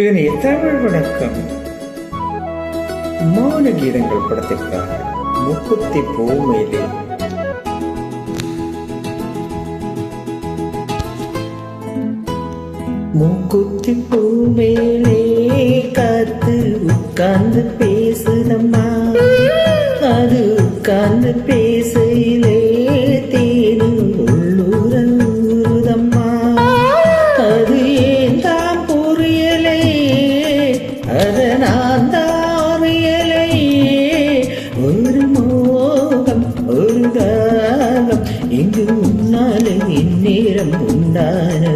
இனிய தமிழ் வணக்கம். மௌன கீதங்கள் படத்திற்காக முக்குத்தி பூமையிலே. மூக்குத்தி பூமேலே காத்து உட்கார்ந்து பேசுதம்மா அது உட்கார்ந்து பேசு நேரம் உண்டான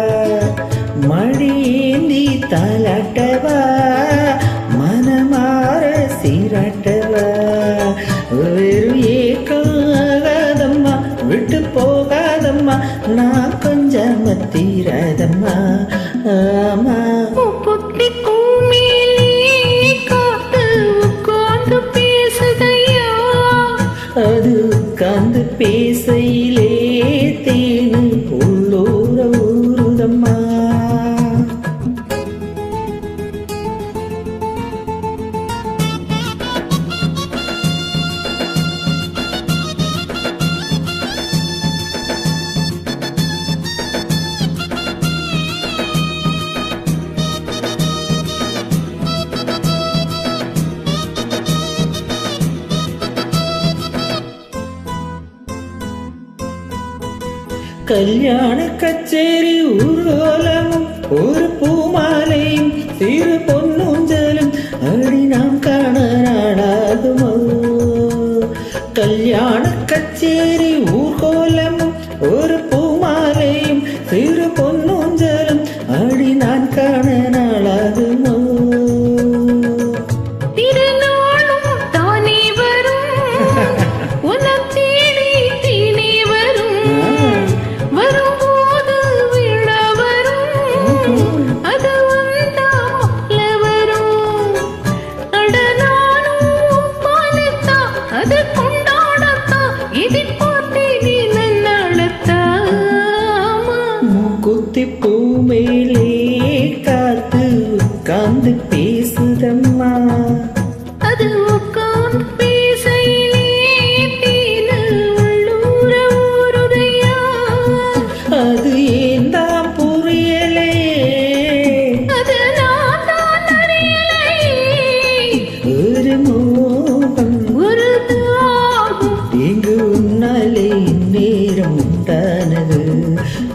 சீராட்டல வெறும் ஏற்காதம்மா விட்டு போகாதம்மா நான் கொஞ்சம் தீராதம்மா ஆமா. பொட்டி அது உட்கார்ந்து பேசையிலே கல்யாண கச்சேரி ஊர்வலமும் ஒரு பூமாலையும் சிறு பொன்னூஞ்சலும் அடி நாம் காண நாடாகுமோ கல்யாண கச்சேரி ஊர்கோலமும் ஒரு பூமாலையும் சிறு பொன்னூஞ்சலும் அடி நான் காண நாளாகுமோ ஊத்தி பூ மேலே காத்து உட்கார்ந்து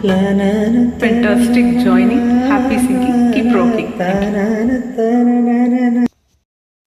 Fantastic joining, happy singing, keep rocking. Thank you.